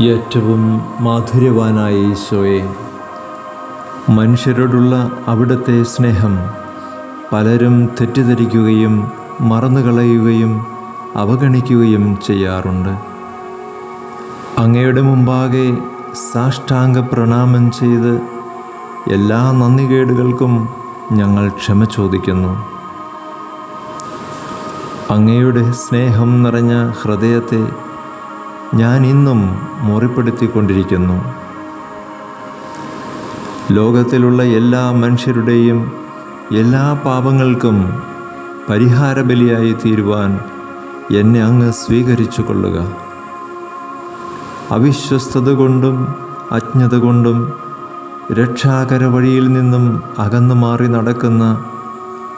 ഏറ്റവും മാധുര്യവാനായ ഈശോയെ. മനുഷ്യരോടുള്ള അവിടുത്തെ സ്നേഹം പലരും തെറ്റിദ്ധരിക്കുകയും മറന്നുകളയുകയും അവഗണിക്കുകയും ചെയ്യാറുണ്ട്. അങ്ങയുടെ മുമ്പാകെ സാഷ്ടാംഗ പ്രണാമം ചെയ്ത് എല്ലാ നന്ദികേടുകൾക്കും ഞങ്ങൾ ക്ഷമ ചോദിക്കുന്നു. അങ്ങയുടെ സ്നേഹം നിറഞ്ഞ ഹൃദയത്തെ ഞാൻ ഇന്നും മുറിപ്പെടുത്തിക്കൊണ്ടിരിക്കുന്നു. ലോകത്തിലുള്ള എല്ലാ മനുഷ്യരുടെയും എല്ലാ പാപങ്ങൾക്കും പരിഹാരബലിയായി തീരുവാൻ എന്നെ അങ്ങ് സ്വീകരിച്ചു കൊള്ളുക അവിശ്വസ്തത കൊണ്ടും അജ്ഞത കൊണ്ടും രക്ഷാകര വഴിയിൽ നിന്നും അകന്നു മാറി നടക്കുന്ന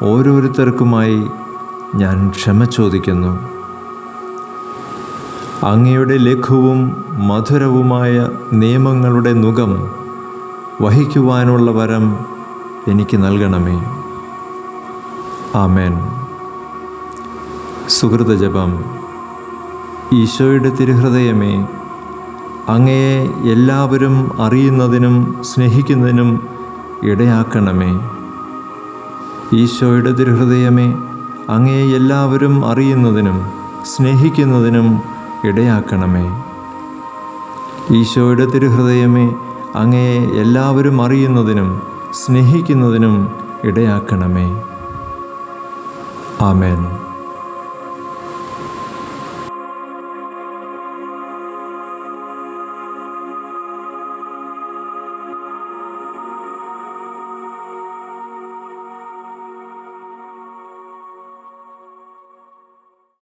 ഓരോരുത്തർക്കുമായി ഞാൻ ക്ഷമ ചോദിക്കുന്നു. അങ്ങയുടെ ലഘുവും മധുരവുമായ നിയമങ്ങളുടെ നുകം വഹിക്കുവാനുള്ള വരം എനിക്ക് നൽകണമേ. ആമേൻ. സുഹൃതജപം ഈശോയുടെ തിരുഹൃദയമേ അങ്ങയെ എല്ലാവരും അറിയുന്നതിനും സ്നേഹിക്കുന്നതിനും ഇടയാക്കണമേ. ഈശോയുടെ തിരുഹൃദയമേ അങ്ങയെ എല്ലാവരും അറിയുന്നതിനും സ്നേഹിക്കുന്നതിനും ഇടയാക്കണമേ. ഈശോയുടെ തിരുഹൃദയമേ അങ്ങയെ എല്ലാവരും അറിയുന്നതിനും സ്നേഹിക്കുന്നതിനും ഇടയാക്കണമേ. ആമേൻ.